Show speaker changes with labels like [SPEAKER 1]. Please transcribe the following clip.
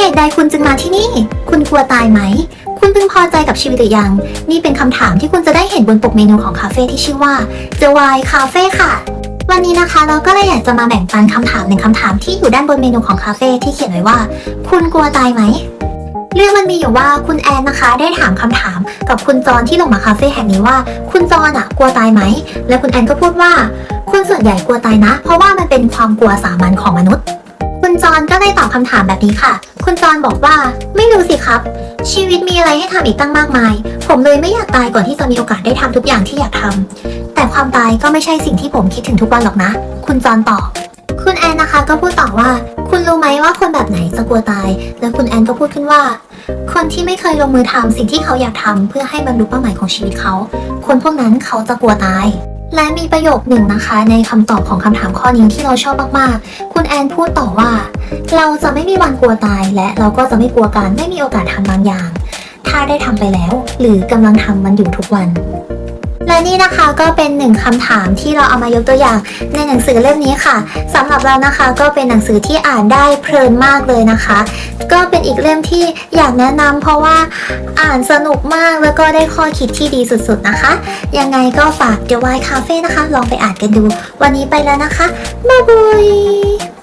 [SPEAKER 1] เหตุใดคุณจึงมาที่นี่ คุณกลัวตายไหม คุณพึงพอใจกับชีวิตหรือยัง นี่เป็นคำถามที่คุณจะได้เห็นบนปกเมนูของคาเฟ่ที่ชื่อว่า The Wine Cafe ค่ะ วันนี้นะคะเราก็เลยอยากจะมาแบ่งปันคำถามหนึ่งคำถามที่อยู่ด้านบนเมนูของคาเฟ่ที่เขียนไว้ว่า คุณกลัวตายไหมเรื่องมันมีอยู่ว่าคุณแอนนะคะได้ถามคำถามกับคุณจรที่ลงมาคาเฟ่แห่งนี้ว่า คุณจรอะกลัวตายไหม และคุณแอนก็พูดว่า คนส่วนใหญ่กลัวตายนะ เพราะว่ามันเป็นความกลัวสามัญของมนุษย์ คุณจรก็ได้ตอบคำถามแบบนี้ค่ะ คุณจรบอกว่า ไม่รู้สิครับ ชีวิตมีอะไรให้ทำอีกตั้งมากมาย ผมเลยไม่อยากตายก่อนที่จะมีโอกาสได้ทำทุกอย่างที่อยากทำแต่ความตายก็ไม่ใช่สิ่งที่ผมคิดถึงทุกวันหรอกนะ คุณจรตอบ คุณแอนนะคะก็พูดต่อว่า คุณรู้ไหมว่าคนแบบไหนจะกลัวตาย แล้วคุณแอนก็พูดขึ้นว่า คนที่ไม่เคยลงมือทำสิ่งที่เขาอยากทำเพื่อให้บรรลุเป้าหมายของชีวิตเขา คนพวกนั้นเขาจะกลัวตาย และมีประโยคหนึ่งนะคะ ในคำตอบของคำถามข้อนี้ที่เราชอบมากๆ คุณแอนพูดต่อว่า เราจะไม่มีวันกลัวตายและเราก็จะไม่กลัวการไม่มีโอกาสทำบางอย่าง ถ้าได้ทำไปแล้ว หรือกำลังทำมันอยู่ทุกวัน และนี่นะคะก็เป็นหนึ่งคำถามที่เราเอามายกตัวอย่างในหนังสือเล่มนี้ค่ะสำหรับเรานะคะก็เป็นหนังสือที่อ่านได้เพลินมากเลยนะคะ ก็เป็นอีกเล่มที่อยากแนะนำเพราะว่าอ่านสนุกมากแล้วก็ได้ข้อคิดที่ดีสุดๆนะคะ ยังไงก็ฝาก The Wine Cafe นะคะ ลองไปอ่านกันดู วันนี้ไปแล้วนะคะบ๊ายบาย